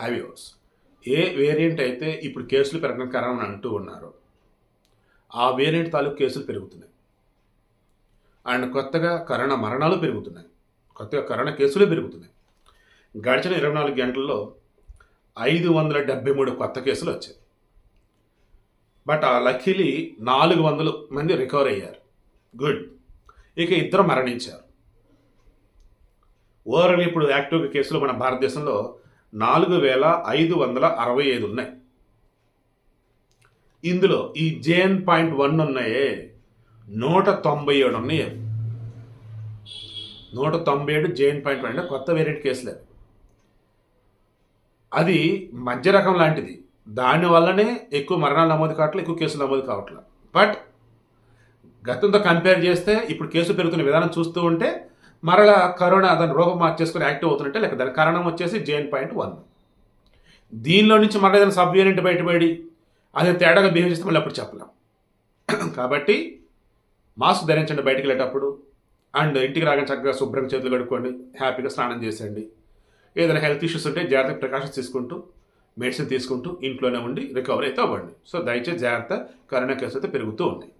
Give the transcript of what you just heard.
Highways ఏ variant అయితే ఇప్పుడు కేసులు పెరగడం కారణం అని అంటూ ఉన్నారు ఆ వేరియంట్ తాలూకు కేసులు పెరుగుతున్నాయి. అండ్ కొత్తగా కరోనా మరణాలు పెరుగుతున్నాయి. కొత్తగా కరోనా కేసులు పెరుగుతున్నాయి. గడిచిన ఇరవై నాలుగు గంటల్లో ఐదు వందల డెబ్బై మూడు కొత్త కేసులు వచ్చాయి. బట్ ఆ లక్కీలీ నాలుగు వందల మంది రికవర్ అయ్యారు. గుడ్ ఇక ఇద్దరు మరణించారు. ఓవరాల్ ఇప్పుడు యాక్టివ్ కేసులు మన భారతదేశంలో నాలుగు వేల ఐదు వందల అరవై ఐదు ఉన్నాయి. ఇందులో ఈ జేఎన్ పాయింట్ వన్ ఉన్నాయే. నూట తొంభై ఏడు ఉన్నాయి. నూట తొంభై ఏడు జేఎన్ పాయింట్ వన్ అంటే కొత్త వేరియంట్ కేసులే. అది మధ్య రకం లాంటిది. దానివల్లనే ఎక్కువ మరణాలు నమోదు కావట్లేదు ఎక్కువ కేసులు నమోదు కావట్లేదు బట్ గతంతో కంపేర్ చేస్తే ఇప్పుడు కేసులు పెరుగుతున్న విధానం చూస్తూ ఉంటే మరలా కరోనా దాని రూపం మార్చేసుకుని యాక్టివ్ అవుతున్నట్టే లేక దాని కారణం వచ్చేసి జేఎన్ పాయింట్ వన్. దీనిలో నుంచి మరలా ఏదైనా సబ్ యూనిట్ బయటపడి అదే తేడాగా బిహేవ్ చేస్తే మళ్ళీ అప్పుడు చెప్పలేం. కాబట్టి మాస్క్ ధరించండి బయటికి వెళ్ళేటప్పుడు. అండ్ ఇంటికి రాగానే చక్కగా శుభ్రంగా చేతులు కడుక్కోండి హ్యాపీగా స్నానం చేసేయండి. ఏదైనా హెల్త్ ఇష్యూస్ ఉంటే జాగ్రత్త ప్రికాషన్స్ తీసుకుంటూ మెడిసిన్ తీసుకుంటూ ఇంట్లోనే ఉండి రికవరీ అయితే అవ్వండి. సో దయచేసి జాగ్రత్త కరోనా కేసు అయితే పెరుగుతూ ఉన్నాయి